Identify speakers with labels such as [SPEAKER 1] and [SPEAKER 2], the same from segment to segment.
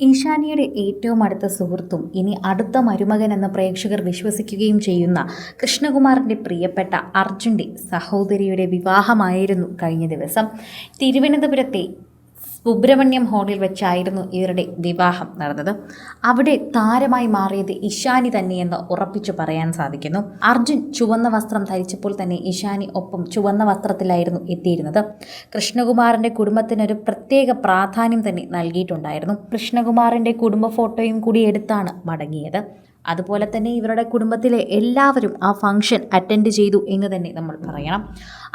[SPEAKER 1] ഈശാനിയുടെ ഏറ്റവും അടുത്ത സുഹൃത്തും ഇനി അടുത്ത മരുമകൻ എന്ന് പ്രേക്ഷകർ വിശ്വസിക്കുകയും ചെയ്യുന്ന കൃഷ്ണകുമാറിന്റെ പ്രിയപ്പെട്ട അർജുന്റെ സഹോദരിയുടെ വിവാഹമായിരുന്നു കഴിഞ്ഞ ദിവസം. തിരുവനന്തപുരത്തെ സുബ്രഹ്മണ്യം ഹാളിൽ വെച്ചായിരുന്നു ഇവരുടെ വിവാഹം നടന്നത്. അവിടെ താരമായി മാറിയത് ഇഷാനി തന്നെയെന്ന് ഉറപ്പിച്ചു പറയാൻ സാധിക്കുന്നു. അർജുൻ ചുവന്ന വസ്ത്രം ധരിച്ചപ്പോൾ തന്നെ ഇഷാനി ഒപ്പം ചുവന്ന വസ്ത്രത്തിലായിരുന്നു എത്തിയിരുന്നത്. കൃഷ്ണകുമാറിന്റെ കുടുംബത്തിനൊരു പ്രത്യേക പ്രാധാന്യം തന്നെ നൽകിയിട്ടുണ്ടായിരുന്നു. കൃഷ്ണകുമാറിന്റെ കുടുംബ ഫോട്ടോയും കൂടി എടുത്താണ് മടങ്ങിയത്. അതുപോലെ തന്നെ ഇവരുടെ കുടുംബത്തിലെ എല്ലാവരും ആ ഫംഗ്ഷൻ അറ്റൻഡ് ചെയ്തു എന്ന് തന്നെ നമ്മൾ പറയണം.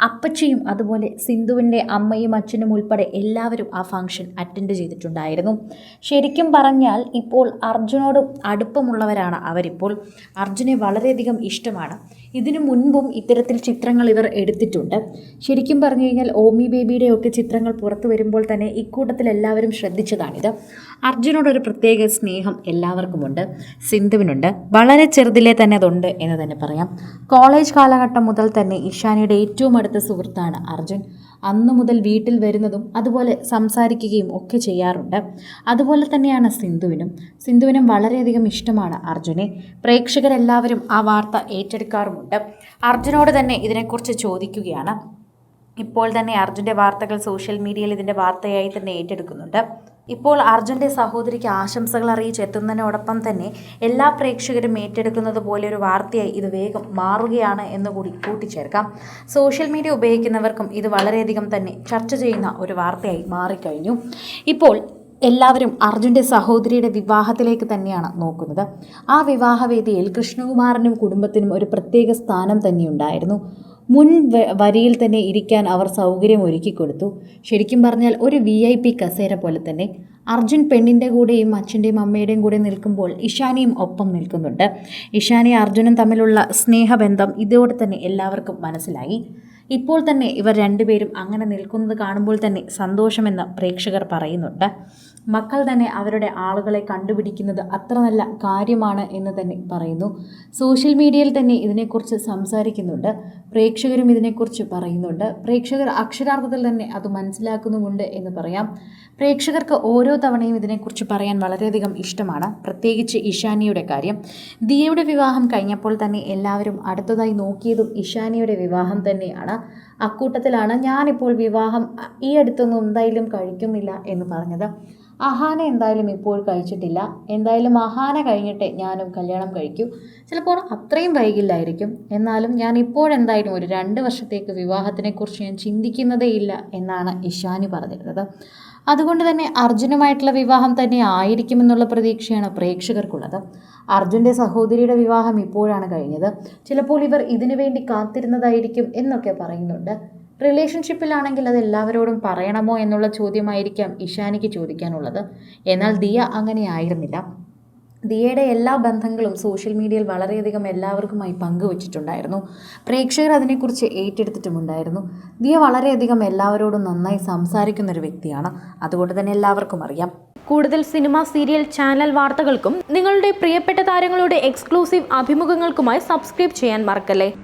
[SPEAKER 1] അപ്പച്ചയും അതുപോലെ സിന്ധുവിന്റെ അമ്മയും അച്ഛനും ഉൾപ്പെടെ എല്ലാവരും ആ ഫംഗ്ഷൻ അറ്റൻഡ് ചെയ്തിട്ടുണ്ടായിരുന്നു. ശരിക്കും പറഞ്ഞാൽ ഇപ്പോൾ അർജുനോട് അടുപ്പമുള്ളവരാണ് അവരിപ്പോൾ. അർജുനെ വളരെയധികം ഇഷ്ടമാണ്. ഇതിനു മുൻപും ഇത്തരത്തിൽ ചിത്രങ്ങൾ ഇവർ എടുത്തിട്ടുണ്ട്. ശരിക്കും പറഞ്ഞു കഴിഞ്ഞാൽ ഓമി ബേബിയുടെയൊക്കെ ചിത്രങ്ങൾ പുറത്തു വരുമ്പോൾ തന്നെ ഇക്കൂട്ടത്തിൽ എല്ലാവരും ശ്രദ്ധിച്ചതാണിത്. അർജുനോടൊരു പ്രത്യേക സ്നേഹം എല്ലാവർക്കുമുണ്ട്. സിന്ധുവിനുണ്ട്. വളരെ ചെറുതിലെ തന്നെ അതുണ്ട് എന്ന് തന്നെ പറയാം. കോളേജ് കാലഘട്ടം മുതൽ തന്നെ ഇഷാനിയുടെ ഏറ്റവും അടുത്ത സുഹൃത്താണ് അർജുൻ. അന്നു മുതൽ വീട്ടിൽ വരുന്നതും അതുപോലെ സംസാരിക്കുകയും ഒക്കെ ചെയ്യാറുണ്ട്. അതുപോലെ തന്നെയാണ് സിന്ധുവിനും. സിന്ധുവിനും വളരെയധികം ഇഷ്ടമാണ് അർജുനെ. പ്രേക്ഷകരെല്ലാവരും ആ വാർത്ത ഏറ്റെടുക്കാറുമുണ്ട്. അർജുനോട് തന്നെ ഇതിനെക്കുറിച്ച് ചോദിക്കുകയാണ്. ഇപ്പോൾ തന്നെ അർജുന്റെ വാർത്തകൾ സോഷ്യൽ മീഡിയയിൽ ഇതിന്റെ വാർത്തയായി തന്നെ ഏറ്റെടുക്കുന്നുണ്ട്. ഇപ്പോൾ അർജുന്റെ സഹോദരിക്ക് ആശംസകൾ അറിയിച്ച് എത്തുന്നതിനോടൊപ്പം തന്നെ എല്ലാ പ്രേക്ഷകരും ഏറ്റെടുക്കുന്നത് പോലെ ഒരു വാർത്തയായി ഇത് വേഗം മാറുകയാണ് എന്ന് കൂടി കൂട്ടിച്ചേർക്കാം. സോഷ്യൽ മീഡിയ ഉപയോഗിക്കുന്നവർക്കും ഇത് വളരെയധികം തന്നെ ചർച്ച ചെയ്യുന്ന ഒരു വാർത്തയായി മാറിക്കഴിഞ്ഞു. ഇപ്പോൾ എല്ലാവരും അർജുന്റെ സഹോദരിയുടെ വിവാഹത്തിലേക്ക് തന്നെയാണ് നോക്കുന്നത്. ആ വിവാഹവേദിയിൽ കൃഷ്ണകുമാറിനും കുടുംബത്തിനും ഒരു പ്രത്യേക സ്ഥാനം തന്നെയുണ്ടായിരുന്നു. മുൻ വരിയിൽ തന്നെ ഇരിക്കാൻ അവർ സൗകര്യം ഒരുക്കി കൊടുത്തു. ശരിക്കും പറഞ്ഞാൽ ഒരു വി ഐ പി കസേര പോലെ തന്നെ അർജുൻ പെണ്ണിന്റെ കൂടെയും അച്ഛന്റെയും അമ്മയുടെയും കൂടെ നിൽക്കുമ്പോൾ ഇഷാനിയും ഒപ്പം നിൽക്കുന്നുണ്ട്. ഇഷാനി അർജുനും തമ്മിലുള്ള സ്നേഹബന്ധം ഇതോടെ തന്നെ എല്ലാവർക്കും മനസ്സിലായി. ഇപ്പോൾ തന്നെ ഇവർ രണ്ടുപേരും അങ്ങനെ നിൽക്കുന്നത് കാണുമ്പോൾ തന്നെ സന്തോഷമെന്ന് പ്രേക്ഷകർ പറയുന്നുണ്ട്. മക്കൾ തന്നെ അവരുടെ ആളുകളെ കണ്ടുപിടിക്കുന്നത് അത്ര നല്ല കാര്യമാണ് എന്ന് തന്നെ പറയുന്നു. സോഷ്യൽ മീഡിയയിൽ തന്നെ ഇതിനെക്കുറിച്ച് സംസാരിക്കുന്നുണ്ട്. പ്രേക്ഷകരും ഇതിനെക്കുറിച്ച് പറയുന്നുണ്ട്. പ്രേക്ഷകർ അക്ഷരാർത്ഥത്തിൽ തന്നെ അത് മനസ്സിലാക്കുന്നുമുണ്ട് എന്ന് പറയാം. പ്രേക്ഷകർക്ക് ഓരോ തവണയും ഇതിനെക്കുറിച്ച് പറയാൻ വളരെയധികം ഇഷ്ടമാണ്. പ്രത്യേകിച്ച് ഇഷാനിയുടെ കാര്യം. ദിയയുടെ വിവാഹം കഴിഞ്ഞപ്പോൾ തന്നെ എല്ലാവരും അടുത്തതായി നോക്കിയതും ഇഷാനിയുടെ വിവാഹം തന്നെയാണ്. അക്കൂട്ടത്തിലാണ് ഞാനിപ്പോൾ വിവാഹം ഈ അടുത്തൊന്നും എന്തായാലും കഴിക്കുന്നില്ല എന്ന് പറഞ്ഞത്. അഹാന എന്തായാലും ഇപ്പോൾ കഴിച്ചിട്ടില്ല. എന്തായാലും അഹാന കഴിഞ്ഞിട്ടേ ഞാനും കല്യാണം കഴിക്കൂ. ചിലപ്പോൾ അത്രയും വൈകില്ലായിരിക്കും. എന്നാലും ഞാൻ ഇപ്പോഴെന്തായാലും ഒരു രണ്ട് വർഷത്തേക്ക് വിവാഹത്തിനെക്കുറിച്ച് ഞാൻ ചിന്തിക്കുന്നതേ ഇല്ല എന്നാണ് ഇഷാനി പറഞ്ഞിരുന്നത്. അതുകൊണ്ട് തന്നെ അർജുനുമായിട്ടുള്ള വിവാഹം തന്നെ ആയിരിക്കുമെന്നുള്ള പ്രതീക്ഷയാണ് പ്രേക്ഷകർക്കുള്ളത്. അർജുന്റെ സഹോദരിയുടെ വിവാഹം ഇപ്പോഴാണ് കഴിഞ്ഞത്. ചിലപ്പോൾ ഇവർ ഇതിനു വേണ്ടി കാത്തിരുന്നതായിരിക്കും എന്നൊക്കെ പറയുന്നുണ്ട്. റിലേഷൻഷിപ്പിലാണെങ്കിൽ അത് എല്ലാവരോടും പറയണമോ എന്നുള്ള ചോദ്യമായിരിക്കാം ഇഷാനിക്ക് ചോദിക്കാനുള്ളത്. എന്നാൽ ദിയ അങ്ങനെ ആയിരുന്നില്ല ദിയയുടെ എല്ലാ ബന്ധങ്ങളും സോഷ്യൽ മീഡിയയിൽ വളരെയധികം എല്ലാവർക്കുമായി പങ്കുവച്ചിട്ടുണ്ടായിരുന്നു. പ്രേക്ഷകർ അതിനെക്കുറിച്ച് ഏറ്റെടുത്തിട്ടുമുണ്ടായിരുന്നു. ദിയ വളരെയധികം എല്ലാവരോടും നന്നായി സംസാരിക്കുന്ന ഒരു വ്യക്തിയാണ്. അതുകൊണ്ട് തന്നെ എല്ലാവർക്കും അറിയാം.
[SPEAKER 2] കൂടുതൽ സിനിമ സീരിയൽ ചാനൽ വാർത്തകൾക്കും നിങ്ങളുടെ പ്രിയപ്പെട്ട താരങ്ങളുടെ എക്സ്ക്ലൂസീവ് അഭിമുഖങ്ങൾക്കുമായി സബ്സ്ക്രൈബ് ചെയ്യാൻ മറക്കല്ലേ?